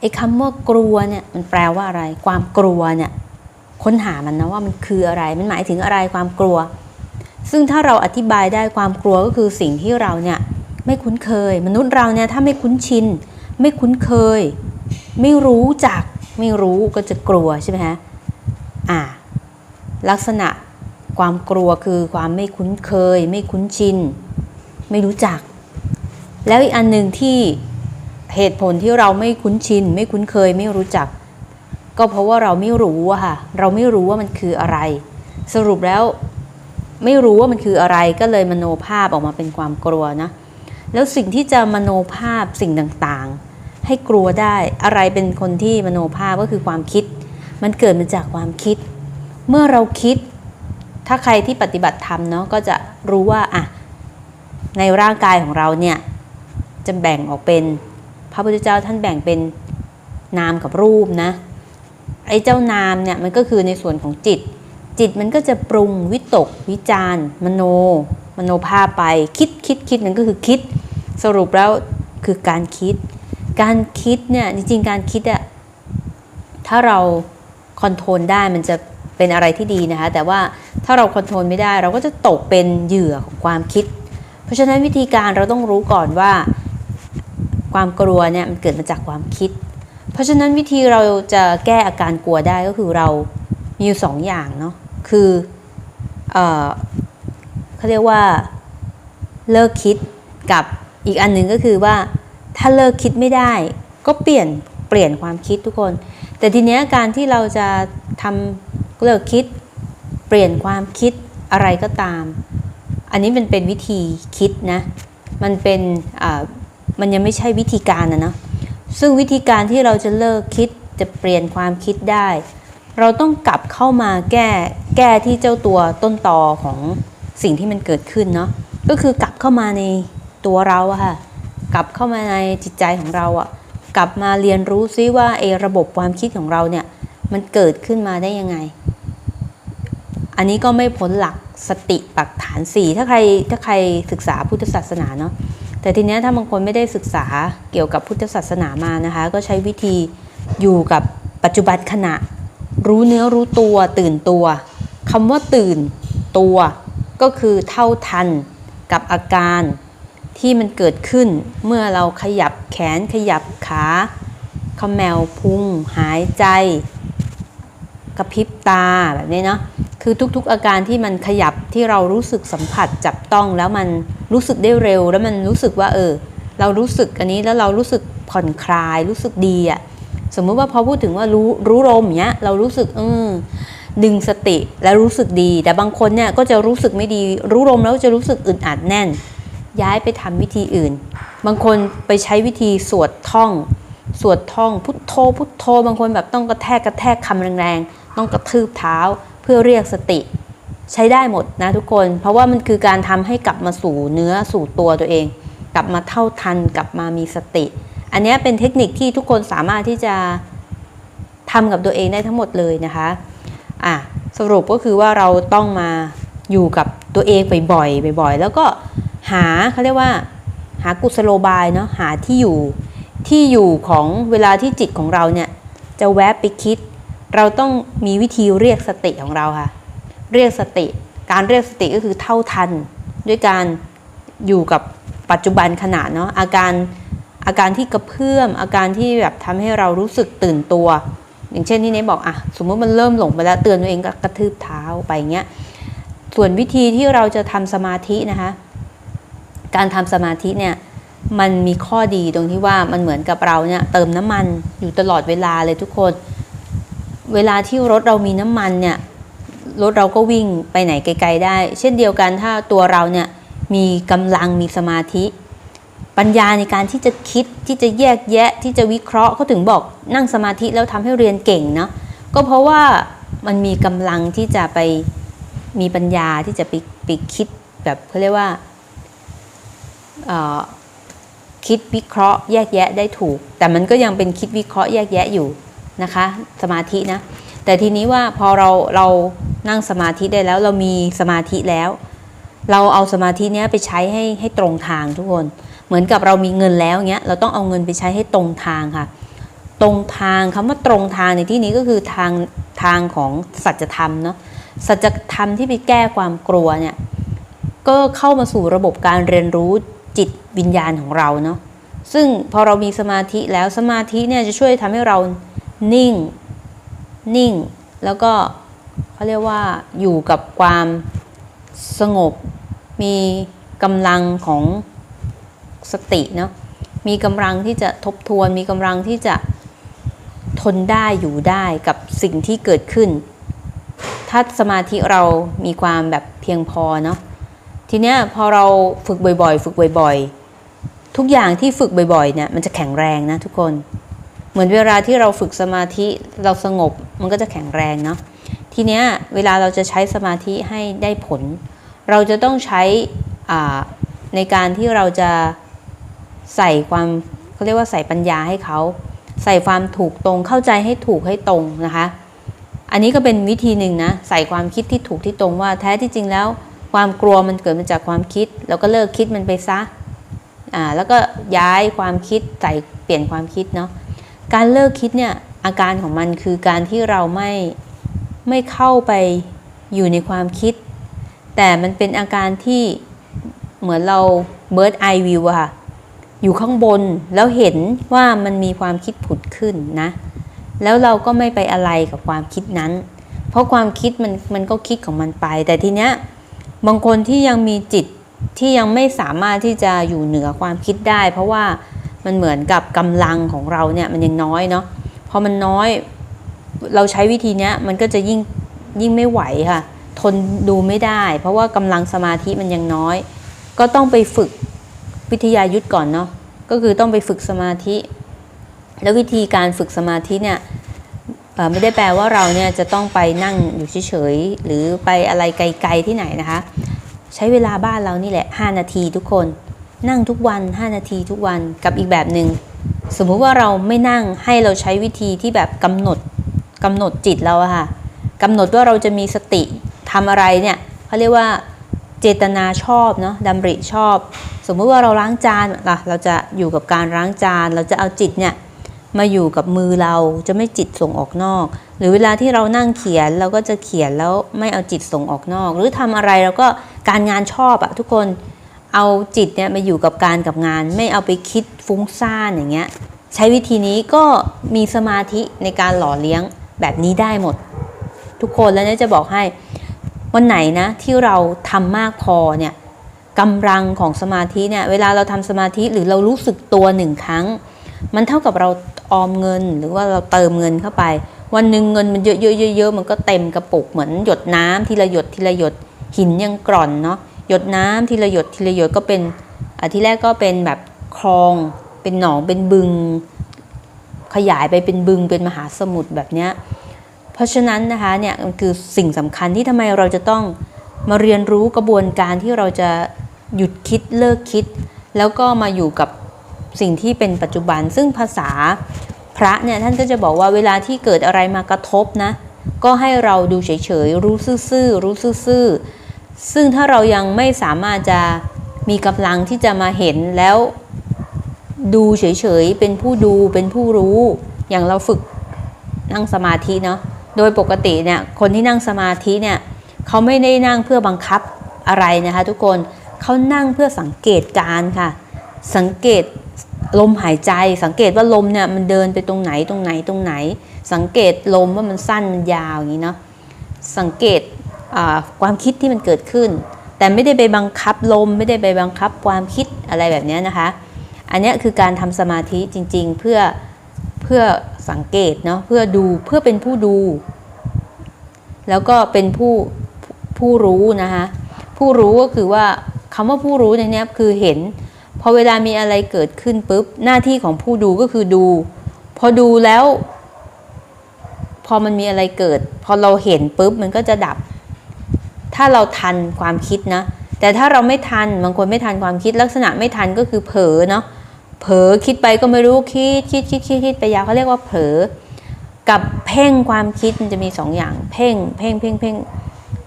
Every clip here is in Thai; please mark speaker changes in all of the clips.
Speaker 1: ไอ้คำว่ากลัวเนี่ยมันแปลว่าอะไร ความกลัวเนี่ยค้นหามันนะว่ามันคืออะไร มันหมายถึงอะไรความกลัว ซึ่งถ้าเราอธิบายได้ความกลัวก็คือสิ่งที่เราเนี่ยไม่คุ้นเคย มนุษย์เราเนี่ยถ้าไม่คุ้นชิน ไม่คุ้นเคย ไม่รู้จัก ไม่รู้ก็จะกลัวใช่ไหมฮะอ่า ลักษณะความกลัวคือความไม่คุ้นเคย ไม่คุ้นชิน ไม่รู้จัก แล้วอีกอันหนึ่งที่ เหตุผลที่เราไม่คุ้นชิน ไม่คุ้นเคย ไม่รู้จัก ก็เพราะว่าเราไม่รู้อะค่ะ เราไม่รู้ว่ามันคืออะไร สรุปแล้วไม่รู้ว่ามันคืออะไรก็เลยมโนภาพออกมาเป็นความกลัวนะ แล้วสิ่งที่จะมโนภาพสิ่งต่างๆ ให้กลัวได้อะไรเป็นคนที่มโนภาพก็คือความคิด มันเกิดมาจากความคิด เมื่อเราคิด ถ้าใครที่ปฏิบัติธรรมเนาะก็จะรู้ว่าอะในร่างกายของเราเนี่ยจะแบ่งออกเป็น พระพุทธเจ้าท่านแบ่งเป็นนามกับรูปนะไอ้เจ้านามเนี่ยมันก็คือในส่วนของจิต จิตมันก็จะปรุงวิตก วิจารมโน มโนภาพไปคิดคิดคิดนั่นก็คือคิด สรุปแล้วคือการคิด การคิดเนี่ยจริงๆการคิดอะถ้าเราคอนโทรลได้มันจะเป็นอะไรที่ดีนะคะแต่ว่าถ้าเราคอนโทรลไม่ได้ เราก็จะตกเป็นเหยื่อของความคิด เพราะฉะนั้นวิธีการเราต้องรู้ก่อนว่า ความกลัวเนี่ยมันเกิดมาจากความคิด เพราะฉะนั้นวิธีเราจะแก้อาการกลัวได้ก็คือเรามีอยู่สองอย่างเนาะคือเออเขาเรียกว่าเลิกคิดกับอีกอันหนึ่งก็คือว่าถ้าเลิกคิดไม่ได้ก็เปลี่ยนเปลี่ยนความคิดทุกคน แต่ทีเนี้ยการที่เราจะทำเลิกคิด เปลี่ยนความคิดอะไรก็ตาม อันนี้มันเป็นวิธีคิดนะ มันเป็น มันยังไม่ใช่วิธีการนะเนาะซึ่งวิธีการที่เราจะเลิกคิดจะเปลี่ยนความคิดได้ เราต้องกลับเข้ามาแก้แก้ที่เจ้าตัวต้นตอของสิ่งที่มันเกิดขึ้นเนาะก็คือกลับเข้ามาในตัวเราอะค่ะกลับเข้ามาในจิตใจของเราอะกลับมาเรียนรู้ซิว่าเอระบบความคิดของเราเนี่ยมันเกิดขึ้นมาได้ยังไง อันนี้ก็ไม่พ้นหลักสติปักฐานสี่ถ้าใครถ้าใครศึกษาพุทธศาสนาเนาะ แต่ทีนี้ถ้าบางคนไม่ได้ศึกษาเกี่ยวกับพุทธศาสนามานะคะ ก็ใช้วิธีอยู่กับปัจจุบันขณะ รู้เนื้อรู้ตัวตื่นตัวคำว่าตื่นตัว ก็คือเท่าทันกับอาการที่มันเกิดขึ้นเมื่อเราขยับแขนขยับขาขมแมวพุงหายใจ กระพริบตาแบบนี้เนาะ คือทุกๆอาการที่มันขยับที่เรารู้สึกสัมผัสจับต้องแล้วมันรู้สึกได้เร็ว แล้วมันรู้สึกว่าเออ เรารู้สึกอันนี้แล้วเรารู้สึกผ่อนคลาย รู้สึกดีอะสมมุติว่าพอพูดถึงว่ารู้รู้ลมอย่างเงี้ยเรารู้สึกเออดึงสติแล้วรู้สึกดี แต่บางคนเนี่ยก็จะรู้สึกไม่ดี รู้ลมแล้วจะรู้สึกอึดอัดแน่น ย้ายไปทำวิธีอื่น บางคนไปใช้วิธีสวดท่อง สวดท่องพุทโธพุทโธ บางคนแบบต้องกระแทกกระแทกคำแรงๆ ต้องกระทืบเท้า พื่อเรียกสติใช้ได้หมดนะทุกคน เพราะว่ามันคือการทำให้กลับมาสู่เนื้อสู่ตัวตัวเอง กลับมาเท่าทันกลับมามีสติ อันนี้เป็นเทคนิคที่ทุกคนสามารถที่จะทำกับตัวเองได้ทั้งหมดเลยนะคะอะสรุปก็คือว่าเราต้องมาอยู่กับตัวเองบ่อยๆบ่อยๆแล้วก็หาเขาเรียกว่า หากุศโลบายเนาะหาที่อยู่ที่อยู่ของเวลาที่จิตของเราเนี่ยจะแวบไปคิด เราต้องมีวิธีเรียกสติของเราค่ะ เรียกสติ การเรียกสติก็คือเท่าทัน ด้วยการอยู่กับปัจจุบันขณะเนาะอาการอาการที่กระเพื่อมอาการที่แบบทำให้เรารู้สึกตื่นตัว อย่างเช่นที่เนบอกอะสมมติมันเริ่มหลงไปแล้วเตือนตัวเองก็กระทืบเท้าไปเงี้ยส่วนวิธีที่เราจะทำสมาธินะคะ การทำสมาธิเนี่ยมันมีข้อดีตรงที่ว่ามันเหมือนกับเราเนี่ยเติมน้ำมันอยู่ตลอดเวลาเลยทุกคน เวลาที่รถเรามีน้ำมันเนี่ยรถเราก็วิ่งไปไหนไกล ๆ ได้ เช่นเดียวกันถ้าตัวเราเนี่ยมีกำลังมีสมาธิ ปัญญาในการที่จะคิดที่จะแยกแยะที่จะวิเคราะห์เขาถึงบอกนั่งสมาธิแล้วทำให้เรียนเก่งเนาะก็เพราะว่ามันมีกำลังที่จะไปมีปัญญาที่จะไปไปคิดแบบเขาเรียกว่าคิดวิเคราะห์แยกแยะได้ถูก แต่มันก็ยังเป็นคิดวิเคราะห์แยกแยะอยู่ นะคะ สมาธินะ แต่ทีนี้ว่าพอเราเรานั่งสมาธิได้แล้วเรามีสมาธิแล้ว เราเอาสมาธิเนี้ยไปใช้ให้ให้ตรงทางทุกคน เหมือนกับเรามีเงินแล้วเงี้ยเราต้องเอาเงินไปใช้ให้ตรงทางค่ะ ตรงทางคำว่าตรงทางในที่นี้ก็คือทางทางของสัจธรรมเนาะสัจธรรมที่ไปแก้ความกลัวเนี่ยก็เข้ามาสู่ระบบการเรียนรู้จิตวิญญาณของเราเนาะซึ่งพอเรามีสมาธิแล้วสมาธิเนี่ยจะช่วยทำให้เรา นิ่ง นิ่ง แล้วก็เขาเรียกว่าอยู่กับความสงบ มีกำลังของสติเนาะมีกำลังที่จะทบทวน มีกำลังที่จะทนได้อยู่ได้กับสิ่งที่เกิดขึ้น ถ้าสมาธิเรามีความแบบเพียงพอเนาะทีเนี้ยพอเราฝึกบ่อยๆ ฝึกบ่อย ๆ ทุกอย่างที่ฝึกบ่อยๆเนี่ยมันจะแข็งแรงนะทุกคน เหมือนเวลาที่เราฝึกสมาธิเราสงบมันก็จะแข็งแรงเนาะทีเนี้ยเวลาเราจะใช้สมาธิให้ได้ผล เราจะต้องใช้ในการที่เราจะใส่ความเขาเรียกว่าใส่ปัญญาให้เขา ใส่ความถูกตรงเข้าใจให้ถูกให้ตรงนะคะ อันนี้ก็เป็นวิธีหนึ่งนะใส่ความคิดที่ถูกที่ตรงว่าแท้ที่จริงแล้ว ความกลัวมันเกิดมาจากความคิด แล้วก็เลิกคิดมันไปซะอ่าแล้วก็ย้ายความคิดใส่เปลี่ยนความคิดเนาะ การเลิกคิดเนี่ยอาการของมันคือการที่เราไม่ไม่เข้าไปอยู่ในความคิด แต่มันเป็นอาการที่เหมือนเรา bird eye view อะค่ะอยู่ข้างบนแล้วเห็นว่ามันมีความคิดผุดขึ้นนะ แล้วเราก็ไม่ไปอะไรกับความคิดนั้น เพราะความคิดมันมันก็คิดของมันไป แต่ทีเนี้ยบางคนที่ยังมีจิตที่ยังไม่สามารถที่จะอยู่เหนือความคิดได้ เพราะว่า มันเหมือนกับกำลังของเราเนี่ยมันยังน้อยเนาะพอมันน้อยเราใช้วิธีเนี้ยมันก็จะยิ่งยิ่งไม่ไหวค่ะ ทนดูไม่ได้ เพราะว่ากำลังสมาธิมันยังน้อย ก็ต้องไปฝึกวิทยายุทธก่อนเนาะก็คือต้องไปฝึกสมาธิ แล้ววิธีการฝึกสมาธิเนี่ยไม่ได้แปลว่าเราเนี่ยจะต้องไปนั่งอยู่เฉยๆหรือไปอะไรไกลๆที่ไหนนะคะ ใช้เวลาบ้านเรานี่แหละ 5 นาทีทุกคน นั่งทุกวัน 5 นาทีทุกวันกับอีกแบบหนึ่งสมมุติว่าเราไม่นั่งให้เราใช้วิธีที่แบบกำหนดกำหนดจิตเราอะค่ะกำหนดว่าเราจะมีสติทำอะไรเนี่ยเขาเรียกว่าเจตนาชอบเนาะดำริชอบ สมมุติว่าเราล้างจานล่ะเราจะอยู่กับการล้างจาน เราจะเอาจิตเนี่ยมาอยู่กับมือเราจะไม่จิตส่งออกนอก หรือเวลาที่เรานั่งเขียนเราก็จะเขียนแล้วไม่เอาจิตส่งออกนอก หรือทำอะไรเราก็การงานชอบอะทุกคน เอาจิตเนี่ยมาอยู่กับการกับงาน ไม่เอาไปคิดฟุ้งซ่านอย่างเงี้ยใช้วิธีนี้ก็มีสมาธิในการหล่อเลี้ยงแบบนี้ได้หมด ทุกคนแล้วเนี่ยจะบอกให้วันไหนนะที่เราทำมากพอเนี่ยกำลังของสมาธิเนี่ยเวลาเราทำสมาธิหรือเรารู้สึกตัวหนึ่งครั้ง มันเท่ากับเราออมเงินหรือว่าเราเติมเงินเข้าไป วันหนึ่งเงินมันเยอะๆๆๆมันก็เต็มกระปุกเหมือนหยดน้ำทีละหยดทีละหยดหินยังกร่อนเนาะ หยดน้ำทีละหยดทีละหยดก็เป็นอที่แรกก็เป็นแบบคลองเป็นหนองเป็นบึง ขยายไปเป็นบึงเป็นมหาสมุทรแบบเนี้ยเพราะฉะนั้นนะคะเนี่ยมันคือสิ่งสำคัญที่ทำไมเราจะต้องมาเรียนรู้กระบวนการที่เราจะหยุดคิดเลิกคิด แล้วก็มาอยู่กับสิ่งที่เป็นปัจจุบัน ซึ่งภาษาพระเนี่ยท่านก็จะบอกว่าเวลาที่เกิดอะไรมากระทบนะก็ให้เราดูเฉยๆรู้ซื่อๆรู้ซื่อๆ ซึ่งถ้าเรายังไม่สามารถจะมีกำลังที่จะมาเห็นแล้วดูเฉยๆ เป็นผู้ดูเป็นผู้รู้ อย่างเราฝึกนั่งสมาธิเนาะ โดยปกติเนี่ยคนที่นั่งสมาธิเนี่ยเขาไม่ได้นั่งเพื่อบังคับอะไรนะคะทุกคนเขานั่งเพื่อสังเกตการค่ะ สังเกตลมหายใจ สังเกตว่าลมเนี่ยมันเดินไปตรงไหนตรงไหนตรงไหน สังเกตลมว่ามันสั้นมันยาวอย่างนี้เนาะสังเกต ความคิดที่มันเกิดขึ้น แต่ไม่ได้ไปบังคับลม ไม่ได้ไปบังคับความคิดอะไรแบบนี้นะคะ อันนี้คือการทำสมาธิจริง ๆ เพื่อเพื่อสังเกตเนาะเพื่อดูเพื่อเป็นผู้ดู แล้วก็เป็นผู้ผู้รู้นะคะผู้รู้ก็คือว่าคำว่าผู้รู้ในนี้คือเห็นพอเวลามีอะไรเกิดขึ้นปุ๊บหน้าที่ของผู้ดูก็คือดู พอดูแล้ว พอมันมีอะไรเกิด พอเราเห็นปุ๊บมันก็จะดับ ถ้าเราทันความคิดนะ แต่ถ้าเราไม่ทันบางคนไม่ทันความคิดลักษณะไม่ทันก็คือเผลอเนาะเผลอคิดไปก็ไม่รู้คิดคิดคิดคิดคิดไปยาวเขาเรียกว่าเผลอกับเพ่งความคิดมันจะมีสองอย่าง เพ่งเพ่งเพ่งเพ่ง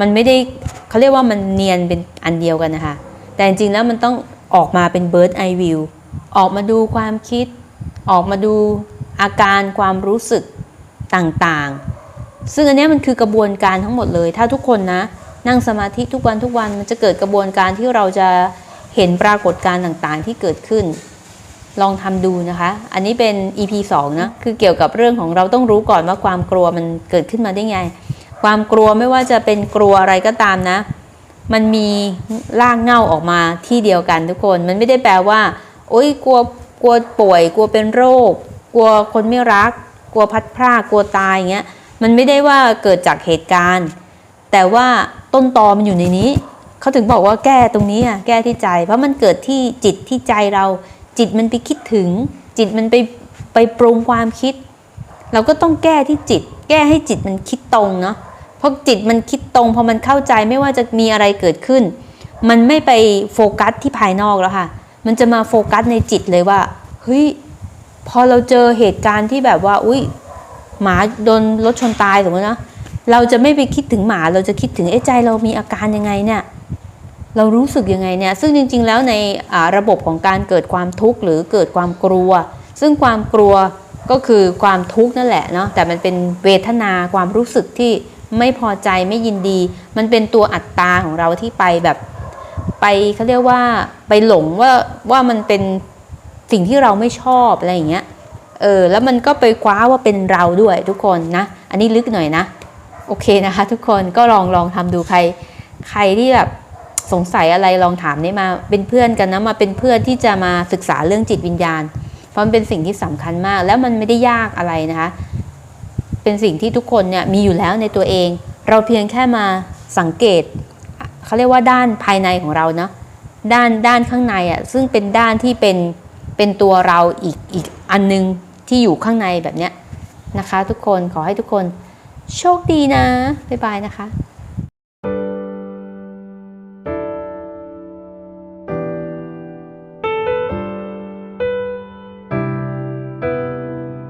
Speaker 1: มันไม่ได้เขาเรียกว่ามันเนียนเป็นอันเดียวกันนะคะแต่จริงๆแล้วมันต้องออกมาเป็น bird eye view ออกมาดูความคิด ออกมาดูอาการความรู้สึกต่างๆ ซึ่งอันนี้มันคือกระบวนการทั้งหมดเลย ถ้าทุกคนนะ นั่งสมาธิทุกวันทุกวันมันจะเกิดกระบวนการที่เราจะเห็นปรากฏการณ์ต่างๆ ที่เกิดขึ้น ลองทำดูนะคะ อันนี้เป็น EP 2นะคือเกี่ยวกับเรื่องของเราต้องรู้ก่อนว่าความกลัวมันเกิดขึ้นมาได้ไง ความกลัวไม่ว่าจะเป็นกลัวอะไรก็ตามนะ มันมีรากเหง้าออกมาที่เดียวกันทุกคน มันไม่ได้แปลว่า โอ๊ยกลัวกลัวป่วย กลัวเป็นโรค กลัวคนไม่รัก กลัวพัดพรากกลัวตายอย่างเงี้ยมันไม่ได้ว่าเกิดจากเหตุการณ์ แต่ว่า ต้นตอมันอยู่ในนี้ เขาถึงบอกว่าแก้ตรงนี้อะแก้ที่ใจ เพราะมันเกิดที่จิตที่ใจเรา จิตมันไปคิดถึง จิตมันไปไปปรุงความคิด เราก็ต้องแก้ที่จิต แก้ให้จิตมันคิดตรงเนาะเพราะจิตมันคิดตรงพอมันเข้าใจไม่ว่าจะมีอะไรเกิดขึ้น มันไม่ไปโฟกัสที่ภายนอกแล้วค่ะ มันจะมาโฟกัสในจิตเลยว่าเฮ้ยพอเราเจอเหตุการณ์ที่แบบว่า อุ้ยหมาโดนรถชนตายสมมตินะ เราจะไม่ไปคิดถึงหมา เราจะคิดถึงเอ๊ะใจเรามีอาการยังไงเนี่ยเรารู้สึกยังไงเนี่ย ซึ่งจริง ๆ แล้วในระบบของการเกิดความทุกข์หรือเกิดความกลัว ซึ่งความกลัวก็คือความทุกข์นั่นแหละเนาะ แต่มันเป็นเวทนาความรู้สึกที่ไม่พอใจไม่ยินดี มันเป็นตัวอัตตาของเราที่ไปแบบ ไปเขาเรียกว่าไปหลงว่าว่ามันเป็นสิ่งที่เราไม่ชอบอะไรอย่างเงี้ย เออ แล้วมันก็ไปคว้าว่าเป็นเราด้วยทุกคนนะ อันนี้ลึกหน่อยนะ โอเคนะคะ ทุกคนก็ลองลองทำดูใคร ใครที่แบบสงสัยอะไรลองถามได้มาเป็นเพื่อนกันนะมาเป็นเพื่อนที่จะมาศึกษาเรื่องจิตวิญญาณ เพราะมันเป็นสิ่งที่สำคัญมาก แล้วมันไม่ได้ยากอะไรนะคะ เป็นสิ่งที่ทุกคนเนี่ยมีอยู่แล้วในตัวเอง เราเพียงแค่มาสังเกตเขาเรียกว่าด้านภายในของเราเนาะด้านด้านข้างในอะ่ะซึ่งเป็นด้านที่เป็นเป็นตัวเราอีกอีกอันนึงที่อยู่ข้างในแบบเนี้ยนะคะ ทุกคนขอให้ทุกคน โชคดีนะ บ๊ายบายนะคะ